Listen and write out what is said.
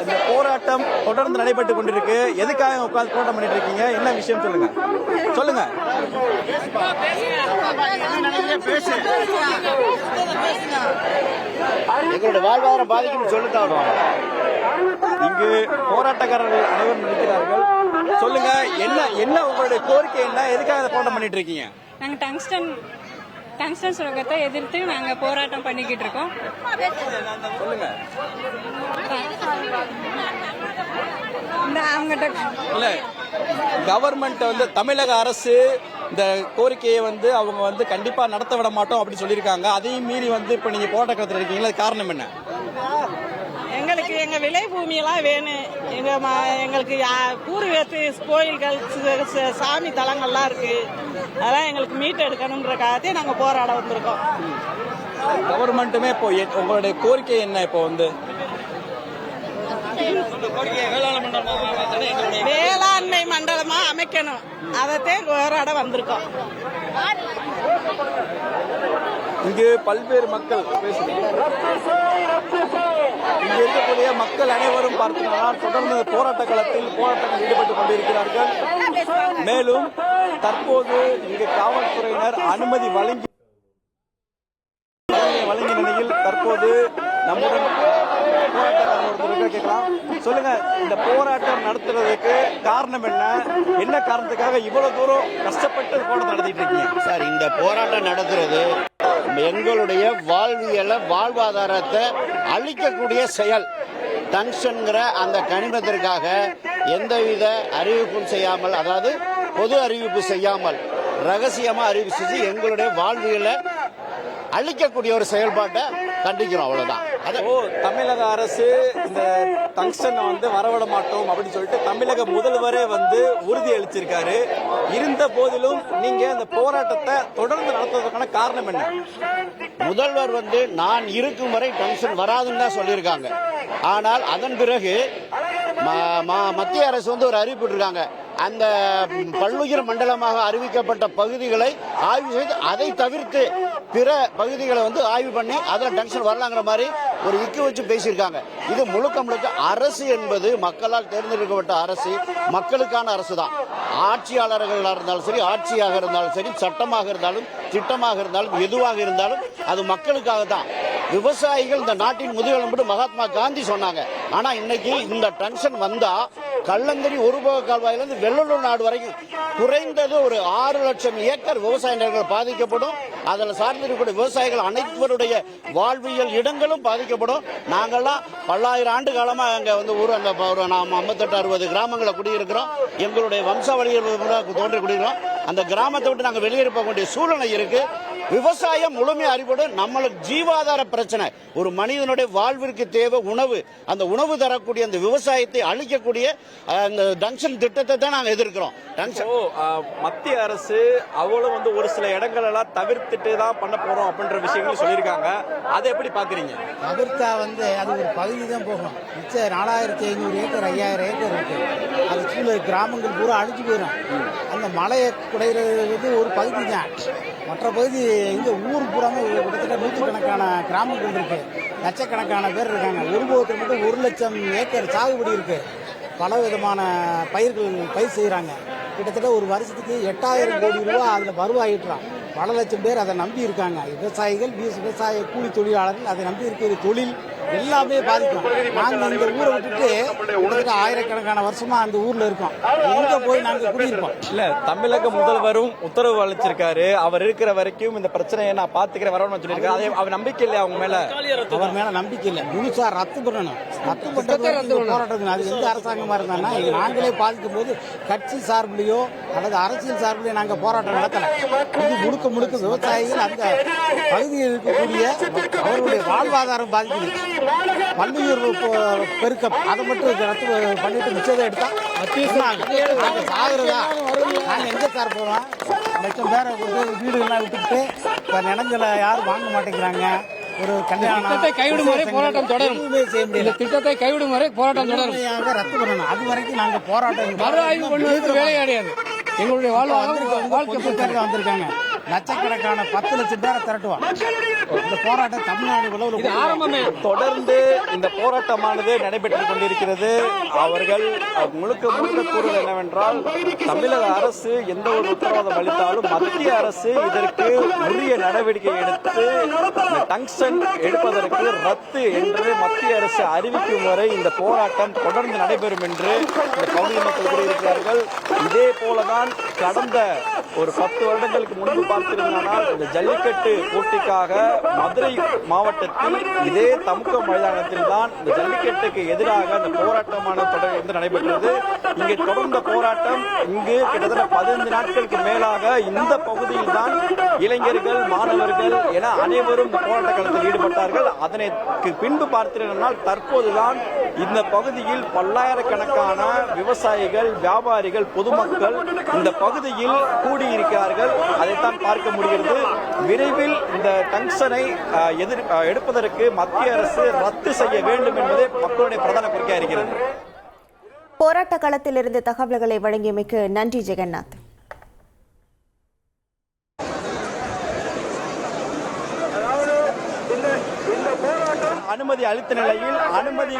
இந்த போராட்டம் தொடர்ந்து நடைபெற்று கொண்டிருக்கு. எதுக்காக உட்கார்ந்து போராட்டம் பண்ணிட்டு இருக்கீங்க? என்ன விஷயம் சொல்லுங்க. சொல்லுங்க. எங்களுடைய வாழ்வாதாரம் பாதிக்கும் சொல்லித்தான் இங்கு போராட்டக்காரர்கள் அனைவரும் நிற்கிறார்கள். சொல்லுங்க என்ன என்ன உங்களுடைய கோரிக்கை என்ன? எதுக்காக இதை போராட்டம் பண்ணிட்டு இருக்கீங்க? நாங்கள் டங்ஸ்டன் டங்ஸ்டன் சுரங்கத்தை எதிர்த்து நாங்கள் போராட்டம் பண்ணிக்கிட்டு இருக்கோம். இந்த அவங்ககிட்ட கவர்மெண்ட் வந்து தமிழக அரசு இந்த கோரிக்கையை வந்து அவங்க வந்து கண்டிப்பா நடத்த விட மாட்டோம் அப்படின்னு சொல்லியிருக்காங்க. அதையும் மீறி வந்து இப்ப நீங்க போராட்டத்தில் இருக்கீங்களா காரணம் என்ன? எங்களுக்கு எங்க விளை பூமியெல்லாம் வேணும். எங்க ம- எங்களுக்கு பூர்வீகத்து கோயில்கள் சாமி தலங்கள்லாம் இருக்கு. அதெல்லாம் எங்களுக்கு மீட்டு எடுக்கணுன்றக்காகத்தே நாங்க போராட வந்திருக்கோம். கவர்மெண்ட்டுமே இப்போ உங்களுடைய கோரிக்கை என்ன இப்போ வந்து? வேளாண்மை மண்டலமா அமைக்கணும். அதைத்தே போராட வந்திருக்கோம். இங்கு பல்வேறு மக்கள் பேசுகிறாங்க இங்கே இருக்கக்கூடிய மக்கள் அனைவரும் பார்த்தீங்கன்னா தொடர்ந்து போராட்ட களத்தில் போராட்டங்கள் ஈடுபட்டுக் கொண்டிருக்கிறார்கள். மேலும் தற்போது இங்கு காவல்துறையினர் அனுமதி வழங்கி வழங்கிய நிலையில் தற்போது நம்முடன் கேட்கலாம். சொல்லுங்க இந்த போராட்டம் நடத்துறதுக்கு காரணம் என்ன? என்ன காரணத்துக்காக இவ்வளவு தூரம் கஷ்டப்பட்டு போராட்டம் நடத்திட்டு இருக்கீங்க? சார் இந்த போராட்டம் நடத்துறது எங்களுடைய வாழ்வியல வாழ்வாதாரத்தை அழிக்கக்கூடிய செயல். டங்ஷன்கிற அந்த கனிமத்திற்காக எந்தவித அறிவிப்பும் செய்யாமல் அதாவது பொது அறிவிப்பு செய்யாமல் ரகசியமாக அறிவிப்பு செஞ்சு எங்களுடைய வாழ்வியலை அழிக்கக்கூடிய ஒரு செயல்பாட்டை கண்டிக்கிறோம் அவ்வளவுதான். ஓ தமிழக அரசு இந்த டங்ஸ்டனை வந்து வரவிட மாட்டோம் அப்படின்னு சொல்லிட்டு தமிழக முதல்வரே வந்து உறுதி அளிச்சிருக்காரு. இருந்த போதிலும் நீங்க இந்த போராட்டத்தை தொடர்ந்து நடத்துவதற்கான காரணம் என்ன? முதல்வர் வந்து நான் இருக்கும் வரை டென்ஷன் வராதுன்னு தான் சொல்லியிருக்காங்க. ஆனால் அதன் பிறகு மத்திய அரசு வந்து ஒரு அறிவிப்பு இருக்காங்க அந்த பல்லுயிர் மண்டலமாக அறிவிக்கப்பட்ட பகுதிகளை ஆய்வு செய்து அதை தவிர்த்து பிற பகுதிகளை வந்து ஆய்வு பண்ணி அதில் டென்ஷன் வரலாங்கிற மாதிரி ஒரு இக்கு வச்சு பேசியிருக்காங்க. இது முழுக்க முழுக்க அரசு என்பது மக்களால் தேர்ந்தெடுக்கப்பட்ட அரசு மக்களுக்கான அரசு தான் ஆட்சியாளர்களாக இருந்தாலும் சரி ஆட்சியாக இருந்தாலும் சரி சட்டமாக இருந்தாலும் திட்டமாக இருந்தாலும் எதுவாக இருந்தாலும் அது மக்களுக்காக தான் விவசாயிகள் இந்த நாட்டின் முதுகெலும்பு மகாத்மா காந்தி சொன்னாங்க. ஆனா இன்னைக்கு இந்த டென்ஷன் வந்தா கள்ளங்கரி ஒரு போக கால்வாயிலிருந்து வெள்ளலூர் நாடு வரைக்கும் குறைந்தது ஒரு ஆறு லட்சம் ஏக்கர் விவசாய நிலங்கள் பாதிக்கப்படும். அதில் சார்ந்திருக்கக்கூடிய விவசாயிகள் அனைவருடைய வாழ்வியல் இடங்களும் பாதிக்கப்படும். நாங்கள்லாம் பல்லாயிரம் ஆண்டு காலமாக அங்கே வந்து ஊர் அங்கே ஒரு நாம் ஐம்பத்தெட்டு அறுபது கிராமங்களை குடியிருக்கிறோம். எங்களுடைய வம்சாவளிகள் தோன்றி குடியிருக்கிறோம். அந்த கிராமத்தை விட்டு நாங்கள் வெளியேற வேண்டிய சூழ்நிலை இருக்குது விவசாயம் முழுமையா அறிவுடன் நம்மளுக்கு ஜீவாதார பிரச்சனை. ஒரு மனிதனுடைய வாழ்விற்கு தேவை உணவு. அந்த உணவு தரக்கூடிய அந்த விவசாயத்தை அழிக்கக்கூடிய அந்த டங்ஷன் திட்டத்தை தான் நாங்கள் எதிர்க்கிறோம். மத்திய அரசு அவளும் வந்து ஒரு சில இடங்கள் எல்லாம் தவிர்த்துட்டு தான் பண்ண போறோம் அப்படின்ற விஷயங்கள் சொல்லியிருக்காங்க. அதை எப்படி பாக்குறீங்க? தவிர்த்தா வந்து அது ஒரு பகுதி தான் போகும். மிச்சம் நாலாயிரத்தி ஐநூறு ஏக்கர் ஐயாயிரம் ஏக்கர் இருக்கு. அது கீழே கிராமங்கள் பூரா அழிஞ்சு போயிடும் அந்த மலையை குடையிறது ஒரு பகுதி தான். மற்ற பகுதி இங்கே ஊர் பூராமே கிட்டத்தட்ட நூற்றுக்கணக்கான கிராமங்கள் இருக்கு. லட்சக்கணக்கான பேர் இருக்காங்க. ஒரு போகத்தில் மட்டும் ஒரு லட்சம் ஏக்கர் சாகுபடி இருக்கு. பல விதமான பயிர்கள் பயிர் செய்கிறாங்க கிட்டத்தட்ட ஒரு வருஷத்துக்கு எட்டாயிரம் கோடி ரூபா அதில் வருவாயிட்டுறான். பல லட்சம் பேர் அதை நம்பி இருக்காங்க. விவசாயிகள் வீ- விவசாய கூலி தொழிலாளர்கள் அதை நம்பி இருக்கிற தொழில் எல்லாமே பாதிக்கும். நாங்க இந்த ஊரை விட்டுட்டு கிட்டத்தட்ட ஆயிரக்கணக்கான வருஷமா அந்த ஊர்ல இருக்கோம். எங்க போய் நாங்க குடியிருப்போம்? இல்ல தமிழக முதல்வரும் உத்தரவு அளிச்சிருக்காரு. அவர் இருக்கிற வரைக்கும் இந்த பிரச்சனையை நான் பாத்துக்கிறேன் வரணும்னு சொல்லியிருக்காரு. அதே அவர் நம்பிக்கை இல்லையா அவங்க மேல? அவர் மேல நம்பிக்கை இல்லை. முழுசா ரத்து பண்ணணும். ரத்து பண்றது போராட்டம் அது எந்த அரசாங்கமா இருந்தாங்கன்னா இது நாங்களே பாதிக்கும் போது கட்சி சார்பிலையோ அல்லது அரசியல் சார்பிலையோ நாங்க போராட்டம் நடத்தல. இது முழுக்க முழுக்க விவசாயிகள் அந்த பகுதியில் இருக்கக்கூடிய அவருடைய வாழ்வாதாரம் பாதிக்குது. பெ- பெருக்கம். அதை மட்டும் ரத்து பண்ணிட்டு மிச்சத்தை எடுத்தா நாங்க சாகுறதா? நாங்க எங்க சார் போறோம்? லட்சம் பேரை வீடுகள்லாம் விட்டுட்டு இப்ப நிலங்களை யாரும் வாங்க மாட்டேங்கிறாங்க. ஒரு கல்யாணம் திட்டத்தை கைவிடும் வரை போராட்டம் தொடரும். இந்த திட்டத்தை கைவிடும் வரை போராட்டம் தொடரும். ரத்து பண்ணணும். அது வரைக்கும் நாங்க போராட்டம் மறு ஆய்வு பண்ணுவதற்கு வேலை கிடையாது. எங்களுடைய வாழ்க்கை வந்திருக்காங்க. லட்சக்கணக்கான பத்து லட்சம் பேரை திரட்டுவான் இந்த போராட்டம் தமிழ்நாடு உழவு ஆரம்பமே. தொடர்ந்து இந்த போராட்டமானது நடைபெற்றுக் கொண்டிருக்கிறது. அவர்கள் முழுக்க முழுக்க கூறுவது என்னவென்றால் தமிழக அரசு எந்த ஒரு உத்தரவாதம் அளித்தாலும் மத்திய அரசு இதற்கு உரிய நடவடிக்கை எடுத்து டங்ஸ்டன் எடுப்பதற்கு ரத்து என்று மத்திய அரசு அறிவிக்கும் வரை இந்த போராட்டம் தொடர்ந்து நடைபெறும் என்று இந்த பகுதி மக்கள் கூறியிருக்கிறார்கள். இதே போலதான் கடந்த ஒரு பத்து வருடங்களுக்கு முன்பு பார்த்திருந்தால் இந்த ஜல்லிக்கட்டு போட்டிக்காக மதுரை மாவட்டத்தில் இதே தமுக மைதானத்தில் தான் இந்த ஜல்லிக்கட்டுக்கு எதிராக இந்த போராட்டமான தொடர்ந்து நடைபெற்றது. இங்கே தொடர்ந்த போராட்டம் இங்கு கிட்டத்தட்ட பதினைந்து நாட்களுக்கு மேலாக இந்த பகுதியில் தான் இளைஞர்கள் மாணவர்கள் என அனைவரும் இந்த போராட்ட களத்தில் ஈடுபட்டார்கள். அதனைக்கு பின்பு பார்த்தீர்கள் தற்போதுதான் இந்த பகுதியில் பல்லாயிரக்கணக்கான விவசாயிகள் வியாபாரிகள் பொதுமக்கள் இந்த பகுதியில் கூடியிருக்கிறார்கள். அதைத்தான் பார்க்க முடிகிறது. விரைவில் இந்த டங்ஷனை எதிர் எடுப்பதற்கு மத்திய அரசு ரத்து செய்ய வேண்டும் என்பதே மக்களுடைய பிரதான கோரிக்கையாக இருக்கிறது. போராட்ட களத்திலிருந்து தகவல்களை வழங்கியமைக்கு நன்றி ஜெகநாத். அனுமதி அளித்த நிலையில் அனுமதி